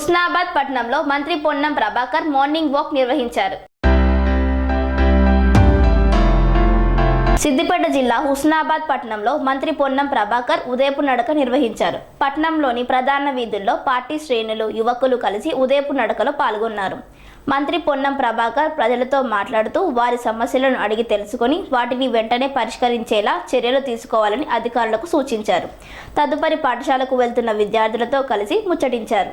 హుస్నాబాద్ పట్టణంలో మంత్రి Ponnam Prabhakar morning walk నిర్వహించారు. సిద్దిపేట జిల్లా హుస్నాబాద్ పట్టణంలో మంత్రి పొన్నం ప్రభాకర్ ఉదయపు నడక నిర్వహించారు. పట్టణంలోని ప్రధాన వీధుల్లో పార్టీ శ్రేణులు యువకులు కలిసి ఉదయపు నడకలో పాల్గొన్నారు. మంత్రి పొన్నం ప్రభాకర్ ప్రజలతో మాట్లాడుతూ వారి సమస్యలను అడిగి తెలుసుకొని వాటిని వెంటనే పరిష్కరించేలా చర్యలు తీసుకోవాలని అధికారులకు సూచించారు. తదుపరి పాఠశాలకు వెళ్తున్న విద్యార్థులతో కలిసి ముచ్చటించారు.